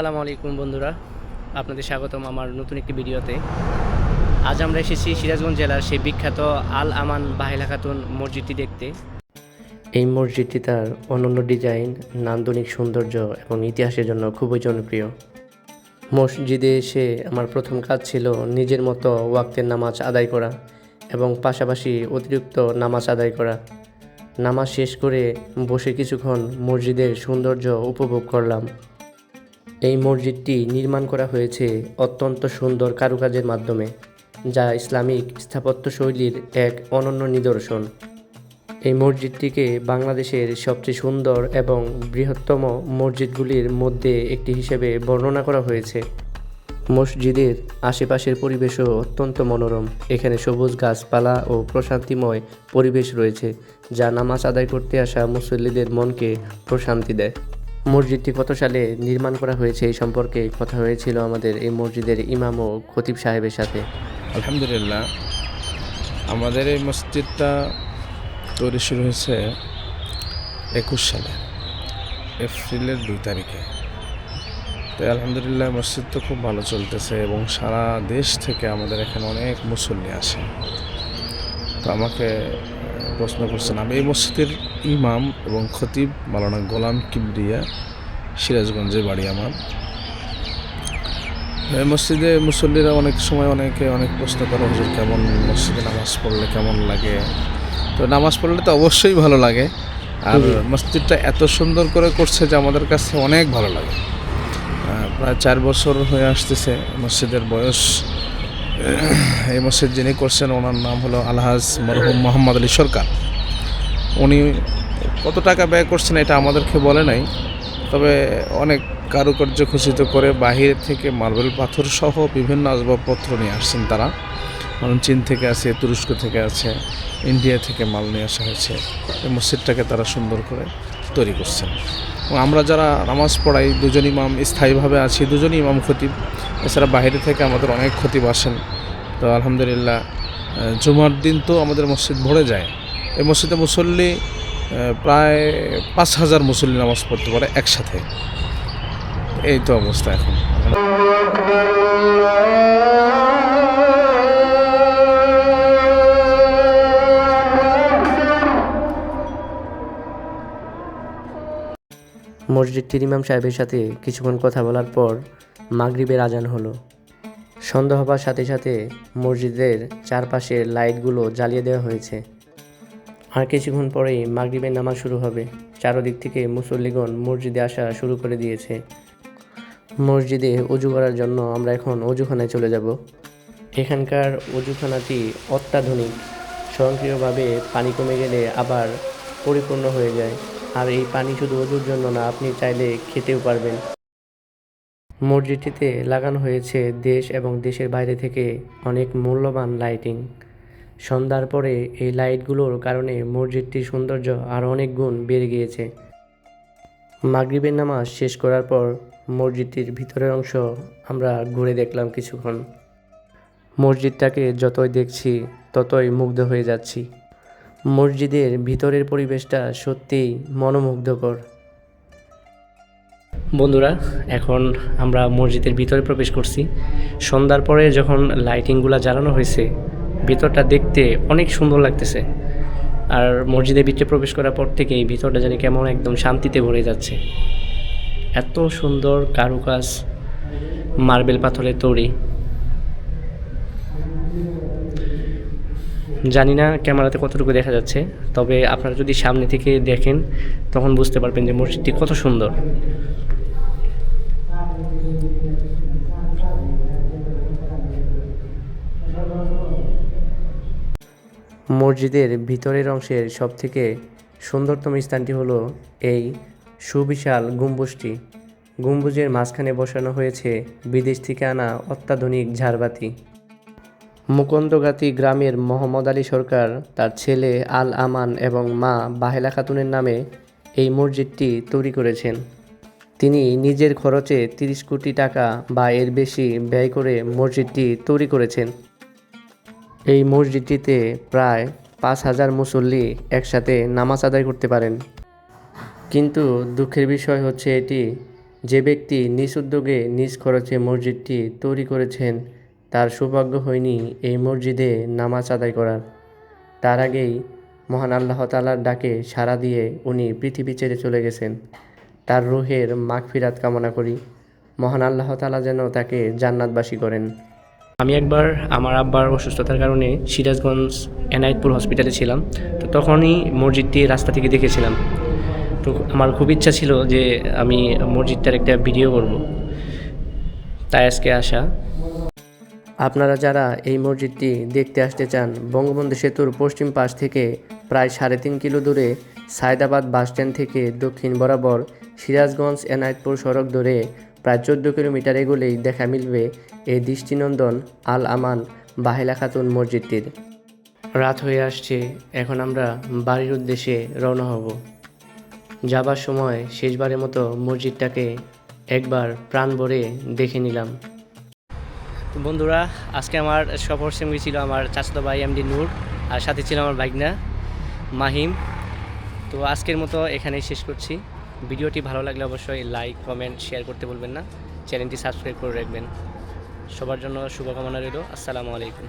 আসসালামু আলাইকুম বন্ধুরা। আপনাদের স্বাগতম আমার নতুন একটি ভিডিওতে। আজ আমরা এসেছি সিরাজগঞ্জ জেলার সেই বিখ্যাত আল আমান বাহিলা খাতুন মসজিদটি দেখতে। এই মসজিদটি তার অনন্য ডিজাইন, নান্দনিক সৌন্দর্য এবং ইতিহাসের জন্য খুবই জনপ্রিয়। মসজিদে এসে আমার প্রথম কাজ ছিল নিজের মতো ওয়াক্তের নামাজ আদায় করা এবং পাশাপাশি অতিরিক্ত নামাজ আদায় করা। নামাজ শেষ করে বসে কিছুক্ষণ মসজিদের সৌন্দর্য উপভোগ করলাম। এই মসজিদটি নির্মাণ করা হয়েছে অত্যন্ত সুন্দর কারুকাজের মাধ্যমে, যা ইসলামিক স্থাপত্য শৈলীর এক অনন্য নিদর্শন। এই মসজিদটিকে বাংলাদেশের সবচেয়ে সুন্দর এবং বৃহত্তম মসজিদগুলির মধ্যে একটি হিসেবে বর্ণনা করা হয়েছে। মসজিদের আশেপাশের পরিবেশও অত্যন্ত মনোরম। এখানে সবুজ গাছপালা ও প্রশান্তিময় পরিবেশ রয়েছে, যা নামাজ আদায় করতে আসা মুসল্লিদের মনকে প্রশান্তি দেয়। মসজিদটি কত সালে নির্মাণ করা হয়েছে এই সম্পর্কে কথা হয়েছিল আমাদের এই মসজিদের ইমাম ও খতিব সাহেবের সাথে। আলহামদুলিল্লাহ, আমাদের এই মসজিদটা তৈরি শুরু হয়েছে একুশ সালে, এপ্রিলের দুই তারিখে। তো আলহামদুলিল্লাহ, মসজিদ তো খুব ভালো চলতেছে এবং সারা দেশ থেকে আমাদের এখানে অনেক মুসল্লি আসে। তো আমাকে প্রশ্ন করছেন আমি এই মসজিদের ইমাম এবং খতিব মালানা গোলাম কিবরিয়া সিরাজগঞ্জে বাড়ি আমার। এই মসজিদে মুসল্লিরা অনেক সময় অনেকে অনেক প্রশ্ন করে হুজুর কেমন মসজিদে নামাজ পড়লে কেমন লাগে? তো নামাজ পড়লে তো অবশ্যই ভালো লাগে। আর মসজিদটা এত সুন্দর করে করছে যে আমাদের কাছে অনেক ভালো লাগে। প্রায় চার বছর হয়ে আসতেছে মসজিদের বয়স। এই মসজিদ যিনি করছেন, ওনার নাম হলো আলহাজ মরহুম মোহাম্মদ আলী সরকার। উনি কত টাকা ব্যয় করছেন এটা আমাদেরকে বলে নাই, তবে অনেক কারুকার্য খচিত করে বাহির থেকে মার্বেল পাথর সহ বিভিন্ন আসবাবপত্র নিয়ে আসছেন তারা। কারণ চীন থেকে আছে, তুরস্ক থেকে আছে, ইন্ডিয়া থেকে মাল নিয়ে আসা হয়েছে। এই মসজিদটাকে তারা সুন্দর করে তৈরি করছেন। আমরা যারা নামাজ পড়াই, দুজন ইমাম, স্থায়ীভাবে আছি, দুজনই ইমাম খতিব। এছাড়া বাইরে থেকে আমাদের অনেক খতিব আসেন। তো আলহামদুলিল্লাহ জুমার দিন তো আমাদের মসজিদ ভরে যায়। এই মসজিদে মুসল্লি প্রায় পাঁচ হাজার মুসল্লি নামাজ পড়তে পারে একসাথে। এই তো অবস্থা এখন। মসজিদটির ইমাম সাহেবের সাথে কিছুক্ষণ কথা বলার পর মাগরিবের আজান হলো। সন্ধ্যা হবার সাথে সাথে মসজিদের চারপাশের লাইটগুলো জ্বালিয়ে দেওয়া হয়েছে। আর কিছুক্ষণ পরেই মাগরিবের নামাজ শুরু হবে। চারদিক থেকে মুসল্লিগণ মসজিদে আসা শুরু করে দিয়েছে। মসজিদে অজু করার জন্য আমরা এখন অজুখানায় চলে যাব। এখানকার অজুখানাটি অত্যাধুনিক। স্বয়ংক্রিয়ভাবে পানি কমে গেলে আবার পরিপূর্ণ হয়ে যায়। আর এই পানি শুধু অজুর জন্য না, আপনি চাইলে খেতেও পারবেন। মসজিদটিতে লাগানো হয়েছে দেশ এবং দেশের বাইরে থেকে অনেক মূল্যবান লাইটিং। সন্ধ্যার পরে এই লাইটগুলোর কারণে মসজিদটির সৌন্দর্য আরও অনেক গুণ বেড়ে গিয়েছে। মাগরিবের নামাজ শেষ করার পর মসজিদটির ভিতরের অংশ আমরা ঘুরে দেখলাম কিছুক্ষণ। মসজিদটাকে যতই দেখছি, ততই মুগ্ধ হয়ে যাচ্ছি। মসজিদের ভিতরের পরিবেশটা সত্যিই মনোমুগ্ধকর। বন্ধুরা, এখন আমরা মসজিদের ভিতরে প্রবেশ করছি। সন্ধ্যার পরে যখন লাইটিংগুলো জ্বালানো হয়েছে, ভিতরটা দেখতে অনেক সুন্দর লাগতেছে। আর মসজিদের ভিতরে প্রবেশ করার পর থেকেই ভিতরটা জানি কেমন একদম শান্তিতে ভরে যাচ্ছে। এত সুন্দর কারুকাজ, মার্বেল পাথরের তৈরি। জানি না ক্যামেরাতে কতটুকু দেখা যাচ্ছে, তবে আপনারা যদি সামনে থেকে দেখেন, তখন বুঝতে পারবেন যে মসজিদটি কত সুন্দর। মসজিদের ভিতরের অংশের সবথেকে সুন্দরতম স্থানটি হলো এই সুবিশাল গম্বুজটি। গম্বুজের মাঝখানে বসানো হয়েছে বিদেশ থেকে আনা অত্যাধুনিক ঝাড়বাতি। মুকন্দগাতি গ্রামের মোহাম্মদ আলী সরকার, তার ছেলে আল আমান এবং মা বাহেলা খাতুনের নামে এই মসজিদটি তৈরি করেছেন। তিনি নিজের খরচে তিরিশ কোটি টাকা বা এর বেশি ব্যয় করে মসজিদটি তৈরি করেছেন। এই মসজিদটিতে প্রায় পাঁচ হাজার মুসল্লি একসাথে নামাজ আদায় করতে পারেন। কিন্তু দুঃখের বিষয় হচ্ছে এটি, যে ব্যক্তি নিজ উদ্যোগে নিজ খরচে মসজিদটি তৈরি করেছেন, তার সৌভাগ্য হয়নি এই মসজিদে নামাজ আদায় করার। তার আগেই মহান আল্লাহ তালার ডাকে সাড়া দিয়ে উনি পৃথিবী ছেড়ে চলে গেছেন। তার রুহের মাগফিরাত কামনা করি। মহান আল্লাহ তালা যেন তাকে জান্নাতবাসী করেন। আমি একবার আমার আব্বার অসুস্থতার কারণে সিরাজগঞ্জ এনায়েতপুর হসপিটালে ছিলাম। তো তখনই মসজিদটি রাস্তা থেকে দেখেছিলাম। তো আমার খুব ইচ্ছা ছিল যে আমি মসজিদটার একটা ভিডিও করব। তাই আজকে আসা। আপনারা যারা এই মসজিদটি দেখতে আসতে চান, বঙ্গবন্ধু সেতুর পশ্চিম পাশ থেকে প্রায় সাড়ে তিন কিলো দূরে সায়দাবাদ বাসস্ট্যান্ড থেকে দক্ষিণ বরাবর সিরাজগঞ্জ এনায়েতপুর সড়ক ধরে প্রায় চোদ্দ কিলোমিটার এগোলেই দেখা মিলবে এই দৃষ্টিনন্দন আল আমান বাহেলা খাতুন মসজিদটির। রাত হয়ে আসছে, এখন আমরা বাড়ির উদ্দেশ্যে রওনা হব। যাবার সময় শেষবারের মতো মসজিদটাকে একবার প্রাণ ভরে দেখে নিলাম। তো বন্ধুরা, আজকে আমার সফর সঙ্গী ছিল আমার চাচাতো ভাই এমডি নূর আর সাথে ছিল আমার বাইকনা মাহিম। তো আজকের মতো এখানেই শেষ করছি। ভিডিওটি ভালো লাগলে অবশ্যই লাইক, কমেন্ট, শেয়ার করতে বলবেন না। চ্যানেলটি সাবস্ক্রাইব করে রাখবেন। সবার জন্য শুভকামনা রইল। আসসালামু আলাইকুম।